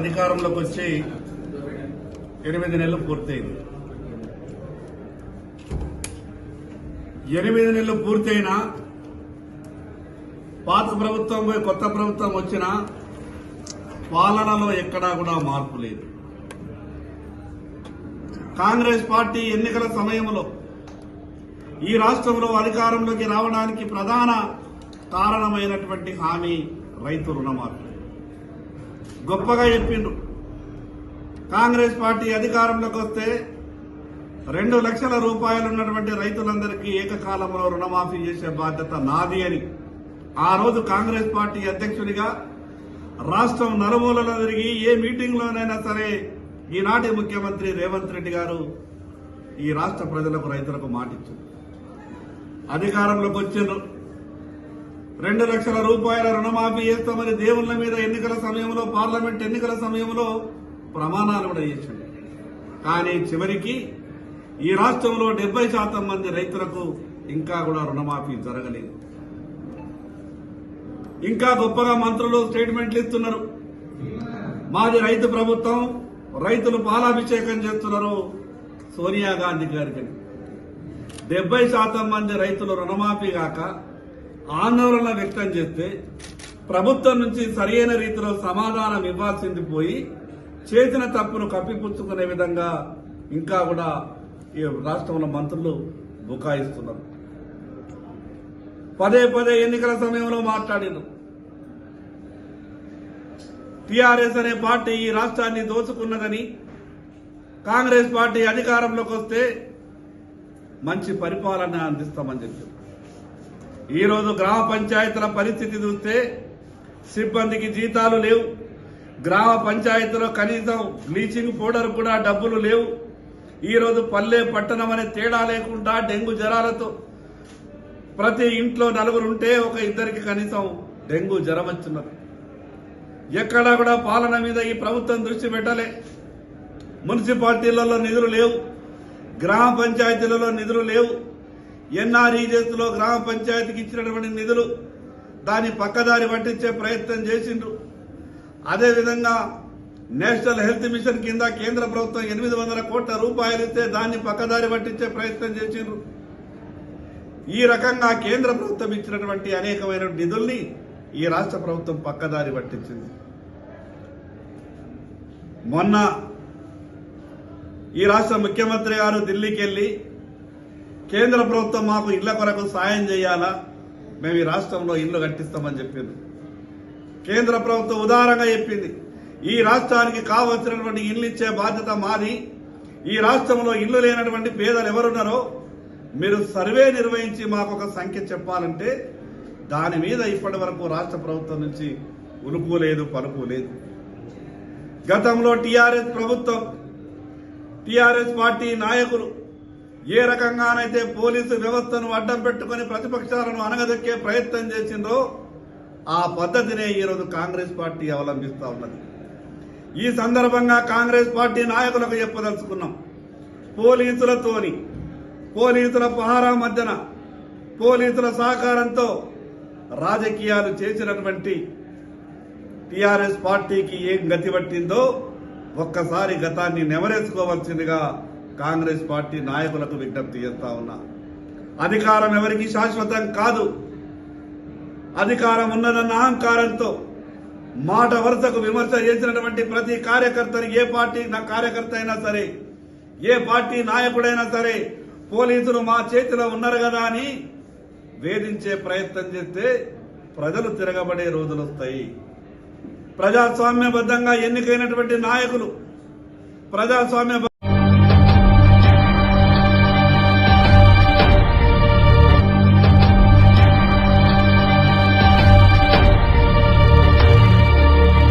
అధికారంలోకి వచ్చి ఎనిమిది నెలలు పూర్తయింది. ఎనిమిది నెలలు పూర్తయినా పాత ప్రభుత్వం పోయి కొత్త ప్రభుత్వం వచ్చినా పాలనలో ఎక్కడా కూడా మార్పు లేదు. కాంగ్రెస్ పార్టీ ఎన్నికల సమయంలో ఈ రాష్ట్రంలో అధికారంలోకి రావడానికి ప్రధాన కారణమైనటువంటి హామీ రైతు రుణమాఫీ. గొప్పగా చెప్పిండ్రు కాంగ్రెస్ పార్టీ అధికారంలోకి వస్తే రెండు లక్షల రూపాయలు ఉన్నటువంటి రైతులందరికీ ఏకకాలంలో రుణమాఫీ చేసే బాధ్యత నాది అని ఆ రోజు కాంగ్రెస్ పార్టీ అధ్యక్షుడిగా రాష్ట్రం నలుమూలలో తిరిగి ఏ మీటింగ్లోనైనా సరే ఈనాటి ముఖ్యమంత్రి రేవంత్ రెడ్డి గారు ఈ రాష్ట్ర ప్రజలకు రైతులకు మాటిచ్చారు. అధికారంలోకి వచ్చిండ్రు. రెండు లక్షల రూపాయల రుణమాఫీ చేస్తామని దేవుళ్ళ మీద ఎన్నికల సమయంలో పార్లమెంట్ ఎన్నికల సమయంలో ప్రమాణాలు కూడా చేసిండు కానీ చివరికి ఈ రాష్ట్రంలో డెబ్బై శాతం మంది రైతులకు ఇంకా కూడా రుణమాఫీ జరగలేదు. ఇంకా గొప్పగా మంత్రులు స్టేట్మెంట్లు ఇస్తున్నారు. మాది రైతు ప్రభుత్వం రైతులు పాలాభిషేకం చేస్తున్నారు సోనియా గాంధీ గారికి. డెబ్బై శాతం మంది రైతులు రుణమాఫీ కాక ఆందోళన వ్యక్తం చేస్తే ప్రభుత్వం నుంచి సరైన రీతిలో సమాధానం ఇవ్వాల్సింది పోయి చేసిన తప్పును కప్పిపుచ్చుకునే విధంగా ఇంకా కూడా ఈ రాష్ట్రంలో మంత్రులు బుకాయిస్తున్నారు. పదే పదే ఎన్నికల సమయంలో మాట్లాడినారు టీఆర్ఎస్ అనే పార్టీ ఈ రాష్ట్రాన్ని దోచుకున్నదని కాంగ్రెస్ పార్టీ అధికారంలోకి వస్తే మంచి పరిపాలన అందిస్తామని చెప్పారు. ఈరోజు గ్రామ పంచాయతీల పరిస్థితి చూస్తే సిబ్బందికి జీతాలు లేవు. గ్రామ పంచాయతీలో కనీసం బ్లీచింగ్ పౌడర్ కూడా డబ్బులు లేవు. ఈరోజు పల్లె పట్టణం అనే తేడా లేకుండా డెంగ్యూ జ్వరాలతో ప్రతి ఇంట్లో నలుగురు ఉంటే ఒక ఇద్దరికి కనీసం డెంగ్యూ జ్వరం వచ్చినది. ఎక్కడా కూడా పాలన మీద ఈ ప్రభుత్వం దృష్టి పెట్టలే. మున్సిపాలిటీలలో నిధులు లేవు. గ్రామ పంచాయతీలలో నిధులు లేవు. ఎన్ఆర్ఈజెస్లో గ్రామ పంచాయతీకి ఇచ్చినటువంటి నిధులు దాన్ని పక్కదారి పట్టించే ప్రయత్నం చేసిండ్రు. అదేవిధంగా నేషనల్ హెల్త్ మిషన్ కింద కేంద్ర ప్రభుత్వం ఎనిమిది వందల కోట్ల రూపాయలు ఇస్తే దాన్ని పక్కదారి పట్టించే ప్రయత్నం చేసిండ్రు. ఈ రకంగా కేంద్ర ప్రభుత్వం ఇచ్చినటువంటి అనేకమైన నిధుల్ని ఈ రాష్ట్ర ప్రభుత్వం పక్కదారి పట్టించింది. మొన్న ఈ రాష్ట్ర ముఖ్యమంత్రి గారు ఢిల్లీకి వెళ్ళి కేంద్ర ప్రభుత్వం మాకు ఇళ్ళ కొరకు సాయం చేయాలా? మేము ఈ రాష్ట్రంలో ఇల్లు కట్టిస్తామని చెప్పింది. కేంద్ర ప్రభుత్వం ఉదారంగా చెప్పింది. ఈ రాష్ట్రానికి కావలసినటువంటి ఇల్లు ఇచ్చే బాధ్యత మాది. ఈ రాష్ట్రంలో ఇల్లు లేనటువంటి పేదలు ఎవరున్నారో మీరు సర్వే నిర్వహించి మాకు ఒక సంఖ్య చెప్పాలంటే దాని మీద ఇప్పటి వరకు రాష్ట్ర ప్రభుత్వం నుంచి ఉలుపు లేదు పలుపు లేదు. గతంలో టీఆర్ఎస్ ప్రభుత్వం టీఆర్ఎస్ పార్టీ నాయకులు ఏ రకంగానైతే పోలీసు వ్యవస్థను అడ్డం పెట్టుకుని ప్రతిపక్షాలను అనగదొక్కే ప్రయత్నం చేసిందో ఆ పద్ధతినే ఈరోజు కాంగ్రెస్ పార్టీ అవలంబిస్తూ ఉన్నది. ఈ సందర్భంగా కాంగ్రెస్ పార్టీ నాయకులకు చెప్పదలుచుకున్నాం. పోలీసులతోని పోలీసుల పహారా మధ్యన పోలీసుల సహకారంతో రాజకీయాలు చేసినటువంటి టీఆర్ఎస్ పార్టీకి ఏం గతి పట్టిందో ఒక్కసారి గతాన్ని నెమరేసుకోవాల్సిందిగా కాంగ్రెస్ పార్టీ నాయకులకు విజ్ఞప్తి చేస్తా ఉన్నా. అధికారం ఎవరికి శాశ్వతం కాదు. అధికారం ఉన్నదన్న అహంకారంతో మాట వరుసకు విమర్శ చేసినటువంటి ప్రతి కార్యకర్తని ఏ పార్టీ నా కార్యకర్త అయినా సరే ఏ పార్టీ నాయకుడైనా సరే పోలీసులు మా చేతిలో ఉన్నారు కదా అని వేధించే ప్రయత్నం చేస్తే ప్రజలు తిరగబడే రోజులు వస్తాయి. ప్రజాస్వామ్యబద్ధంగా ఎన్నికైనటువంటి నాయకులు ప్రజాస్వామ్య